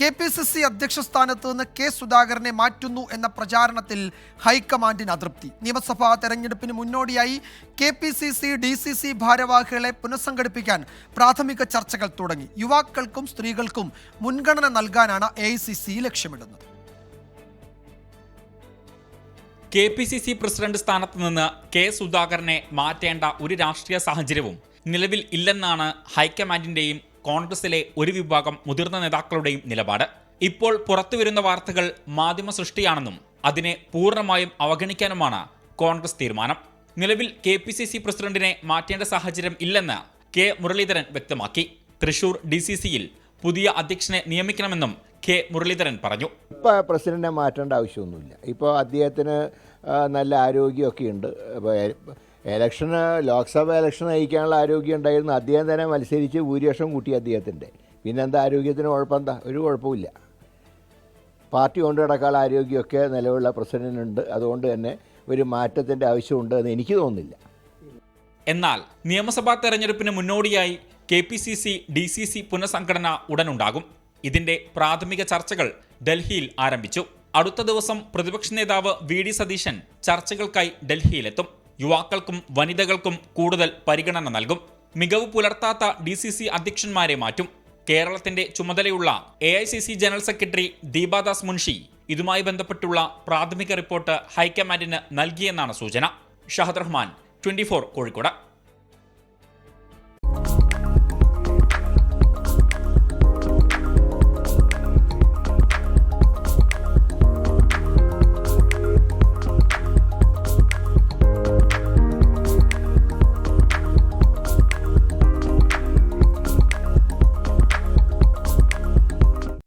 K P C C അധ്യക്ഷ സ്ഥാനത്ത് നിന്ന് കെ സുധാകരനെ മാറ്റുന്നു എന്ന പ്രചാരണത്തിൽ ഹൈക്കമാൻഡിന് അതൃപ്തി. നിയമസഭാ തെരഞ്ഞെടുപ്പിന് മുന്നോടിയായി K P C C D C C ഭാരവാഹികളെ പുനഃസംഘടിപ്പിക്കാൻ പ്രാഥമിക ചർച്ചകൾ തുടങ്ങി. യുവാക്കൾക്കും സ്ത്രീകൾക്കും മുൻഗണന നൽകാനാണ് എ സി സി ലക്ഷ്യമിടുന്നത്. K P C C president സ്ഥാനത്ത് നിന്ന് കെ സുധാകരനെ മാറ്റേണ്ട ഒരു രാഷ്ട്രീയ സാഹചര്യവും നിലവിൽ ഇല്ലെന്നാണ് ഹൈക്കമാൻഡിന്റെയും കോൺഗ്രസിലെ ഒരു വിഭാഗം മുതിർന്ന നേതാക്കളുടെയും നിലപാട്. ഇപ്പോൾ പുറത്തുവരുന്ന വാർത്തകൾ മാധ്യമ സൃഷ്ടിയാണെന്നും അതിനെ പൂർണമായും അവഗണിക്കാനുമാണ് കോൺഗ്രസ് തീരുമാനം. നിലവിൽ കെ പി സി സി പ്രസിഡന്റിനെ മാറ്റേണ്ട സാഹചര്യം ഇല്ലെന്ന് കെ മുരളീധരൻ വ്യക്തമാക്കി. തൃശൂർ ഡി സി സിയിൽ പുതിയ അധ്യക്ഷനെ നിയമിക്കണമെന്നും കെ മുരളീധരൻ പറഞ്ഞു. ഇപ്പോൾ പ്രസിഡന്റിനെ മാറ്റേണ്ട ആവശ്യമൊന്നുമില്ല. ഇപ്പോൾ അദ്ദേഹത്തിന് നല്ല ആരോഗ്യമൊക്കെ ഉണ്ട്. എലക്ഷന് ലോക്സഭ ഇലക്ഷൻ നയിക്കാനുള്ള ആരോഗ്യം ഉണ്ടായിരുന്നു. അദ്ദേഹം തന്നെ മത്സരിച്ച് ഭൂരിപക്ഷം കൂട്ടി അദ്ദേഹത്തിന്റെ. പിന്നെ എന്താ ആരോഗ്യത്തിന് കുഴപ്പമെന്താ ഒരു കുഴപ്പമില്ല പാർട്ടി കൊണ്ടു നടക്കാനുള്ള ആരോഗ്യമൊക്കെ നിലവിലുള്ള പ്രസിഡന്റിനുണ്ട്. അതുകൊണ്ട് തന്നെ ഒരു മാറ്റത്തിന്റെ ആവശ്യമുണ്ട് എന്ന് എനിക്ക് തോന്നുന്നില്ല. എന്നാൽ നിയമസഭാ തെരഞ്ഞെടുപ്പിന് മുന്നോടിയായി K P C C D C C പുനഃസംഘടന ഉടനുണ്ടാകും. ഇതിന്റെ പ്രാഥമിക ചർച്ചകൾ ഡൽഹിയിൽ ആരംഭിച്ചു. അടുത്ത ദിവസം പ്രതിപക്ഷ നേതാവ് വി ഡി സതീശൻ ചർച്ചകൾക്കായി ഡൽഹിയിലെത്തും. യുവാക്കൾക്കും വനിതകൾക്കും കൂടുതൽ പരിഗണന നൽകും. മികവ് പുലർത്താത്ത ഡി സി സി അധ്യക്ഷന്മാരെ മാറ്റും. കേരളത്തിന്റെ ചുമതലയുള്ള A I C C general secretary Deepa Das Munshi ഇതുമായി ബന്ധപ്പെട്ടുള്ള പ്രാഥമിക റിപ്പോർട്ട് ഹൈക്കമാൻഡിന് നൽകിയെന്നാണ് സൂചന. ഷഹദ് റഹ്മാൻ ട്വന്റി കോഴിക്കോട്.